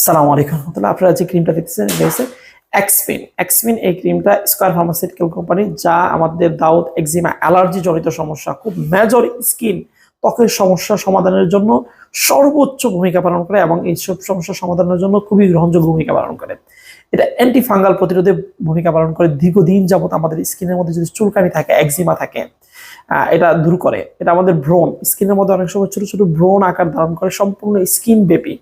আসসালামু আলাইকুম রহমতুল্লাহ। আপনারা যে ক্রিমটা দেখতেছেন, এটা হচ্ছে এক্সপিন এক্সপিন এই ক্রিমটা স্কোয়ার ফার্মাসিউটিক্যাল কোম্পানি যা আমাদের দাউদ এক্সিমা অ্যালার্জি জনিত সমস্যা, খুব মেজর স্কিন ত্বকের সমস্যা সমাধানের জন্য সর্বোচ্চ ভূমিকা পালন করে এবং এইসব সমস্যা সমাধানের জন্য খুবই গ্রহণযোগ্য ভূমিকা পালন করে। এটা অ্যান্টি ফাঙ্গাল প্রতিরোধে ভূমিকা পালন করে। দীর্ঘদিন যাবত আমাদের স্কিনের মধ্যে যদি চুলকানি থাকে একজিমা থাকে এটা দূর করে। এটা আমাদের ব্রণ। স্কিনের মধ্যে অনেক সময় ছোট ছোট ব্রণ আকার ধারণ করে, সম্পূর্ণ স্কিন ব্যাপী।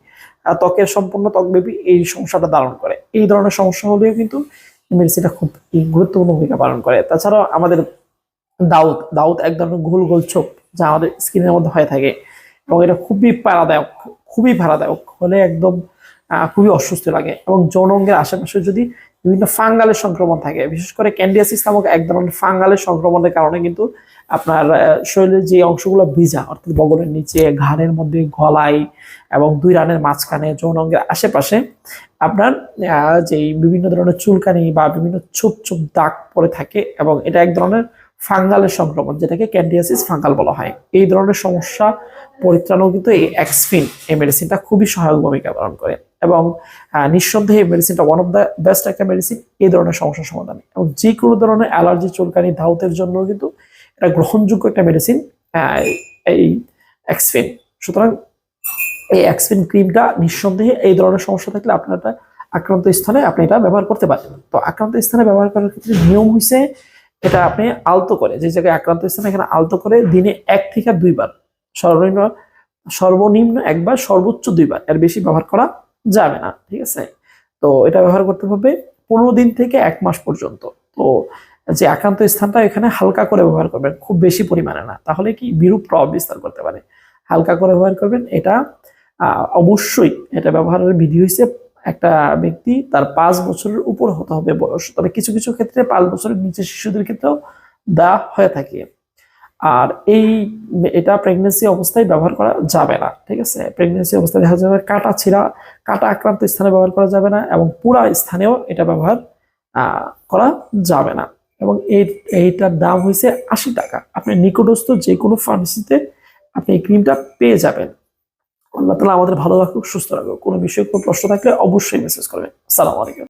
ত্বকের সম্পূর্ণ ত্বকব্যাপী এই সমস্যাটা ধারণ করে। এই ধরনের সমস্যা হলেও কিন্তু মেডিসিনটা খুব গুরুত্বপূর্ণ ভূমিকা পালন করে। তাছাড়াও আমাদের দাউদ দাউদ এক ধরনের গোল গোল ছোপ যা আমাদের স্কিনের মধ্যে হয়ে থাকে এবং এটা খুবই পারাদায়ক, খুবই ভাড়াদায়ক হলে একদম খুবই অসুস্থ লাগে এবং যৌন অঙ্গের আশেপাশে যদি বিভিন্ন ফাঙ্গালের সংক্রমণ থাকে। বিশেষ করে ক্যান্ডিয়াসিস নামক এক ধরনের ফাঙ্গালের সংক্রমণের কারণে কিন্তু আপনার শরীরের যে অংশগুলো ভিজা, অর্থাৎ বগলের নিচে, ঘাড়ের মধ্যে গলায় এবং দুই রানের মাঝখানে যৌন অঙ্গের আশেপাশে আপনার যে বিভিন্ন ধরনের চুলকানি বা বিভিন্ন ছোপ ছোপ দাগ পরে থাকে এবং এটা এক ধরনের ফাঙ্গালের সংক্রমণ, যেটাকে ক্যান্ডিয়াসিস ফাঙ্গাল বলা হয়। এই ধরনের সমস্যা পরিত্রাণও কিন্তু এই এক্সফিন এই মেডিসিনটা খুবই সহায়ক ভূমিকা পালন করে এবং নিঃসন্দেহে মেডিসিনটা ওয়ান অফ দ্য বেস্ট একটা মেডিসিন এই ধরনের সমস্যার সমাধান। এবং যে কোনো ধরনের অ্যালার্জি চুলকানি ধাউতের জন্য কিন্তু এটা গ্রহণযোগ্য একটা মেডিসিন এই এক্সফিন সুতরাং এই এক্সফিন ক্রিমটা নিঃসন্দেহে এই ধরনের সমস্যা থাকলে আপনার আক্রান্ত স্থানে আপনি এটা ব্যবহার করতে পারেন। তো আক্রান্ত স্থানে ব্যবহার করার ক্ষেত্রে নিয়ম হয়েছে এটা আপনি আলতো করে, যে জায়গায় আক্রান্ত স্থানে এখানে আলতো করে দিনে এক থেকে দুইবার, সর্বনিম্ন সর্বনিম্ন একবার, সর্বোচ্চ দুইবার, এর বেশি ব্যবহার করা যাবে না, ঠিক আছে? তো এটা ব্যবহার করতে হবে পনেরো দিন থেকে এক মাস পর্যন্ত। তো যে আক্রান্ত স্থানটা এখানে হালকা করে ব্যবহার করবেন, খুব বেশি পরিমাণে না, তাহলে কি বিরূপ প্রভাব বিস্তার করতে পারে। হালকা করে ব্যবহার করবেন, এটা অবশ্যই এটা ব্যবহারের বিধি হয়েছে একটা ব্যক্তি তার পাঁচ বছরের উপর হতে হবে বয়স। তবে কিছু কিছু ক্ষেত্রে পাঁচ বছরের নিচে শিশুদের ক্ষেত্রেও দেওয়া হয়ে থাকে। আর এই এটা প্রেগনেন্সি অবস্থায় ব্যবহার করা যাবে না, ঠিক আছে? প্রেগনেন্সি অবস্থায় দেখা যাবে কাটা ছিঁড়া, কাটা আক্রান্ত স্থানে ব্যবহার করা যাবে না এবং পুরা স্থানেও এটা ব্যবহার করা যাবে না। এবং এই, এইটার দাম হয়েছে আশি টাকা। আপনি নিকটস্থ যে কোনো ফার্মেসিতে আপনি এই ক্রিমটা পেয়ে যাবেন। আল্লাহ তালা আমাদের ভালো রাখুক, সুস্থ রাখুক। কোনো বিষয়ে কোনো প্রশ্ন থাকলে অবশ্যই মেসেজ করবেন। সালামালাইকুম